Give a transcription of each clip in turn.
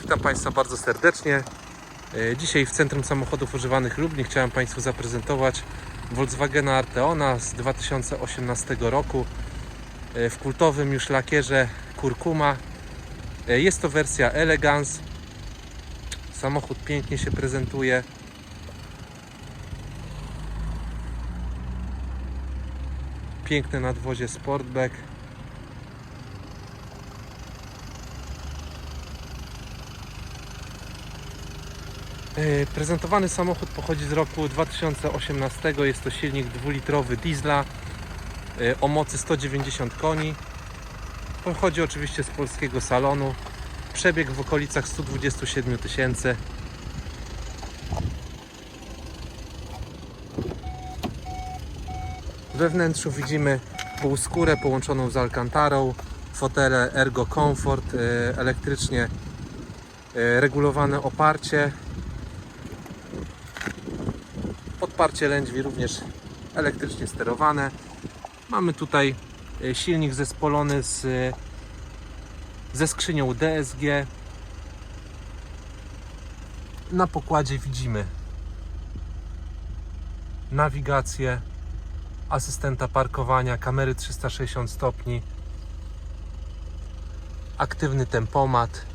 Witam Państwa bardzo serdecznie. E, Dzisiaj w Centrum Samochodów Używanych Lublin chciałem Państwu zaprezentować Volkswagena Arteona z 2018 roku e, w kultowym już lakierze Kurkuma. E, Jest to wersja Elegance. Samochód pięknie się prezentuje. Piękne nadwozie Sportback. Prezentowany samochód pochodzi z roku 2018. Jest to silnik dwulitrowy diesla e, o mocy 190 koni. Pochodzi oczywiście z polskiego salonu. Przebieg w okolicach 127 tysięcy. We wnętrzu widzimy półskórę połączoną z alkantarą, fotele Ergo Comfort, e, elektrycznie e, regulowane oparcie, podparcie lędźwi również elektrycznie sterowane. Mamy tutaj e, silnik zespolony z, e, ze skrzynią DSG. Na pokładzie widzimy nawigację, asystenta parkowania, kamery 360 stopni, aktywny tempomat,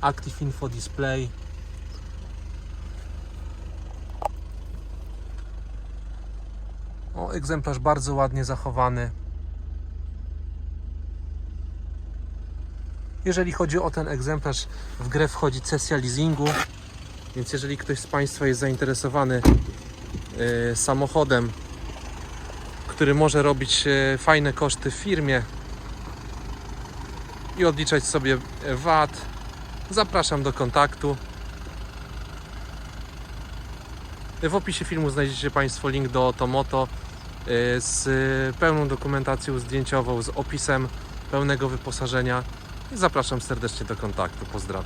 Active Info Display, O, egzemplarz bardzo ładnie zachowany. Jeżeli chodzi o ten egzemplarz, w grę wchodzi sesja leasingu, więc jeżeli ktoś z Państwa jest zainteresowany e, samochodem, który może robić e, fajne koszty w firmie i odliczać sobie VAT, zapraszam do kontaktu. W opisie filmu znajdziecie Państwo link do Otomoto y, z pełną dokumentacją zdjęciową, z opisem pełnego wyposażenia. Zapraszam serdecznie do kontaktu. Pozdrawiam.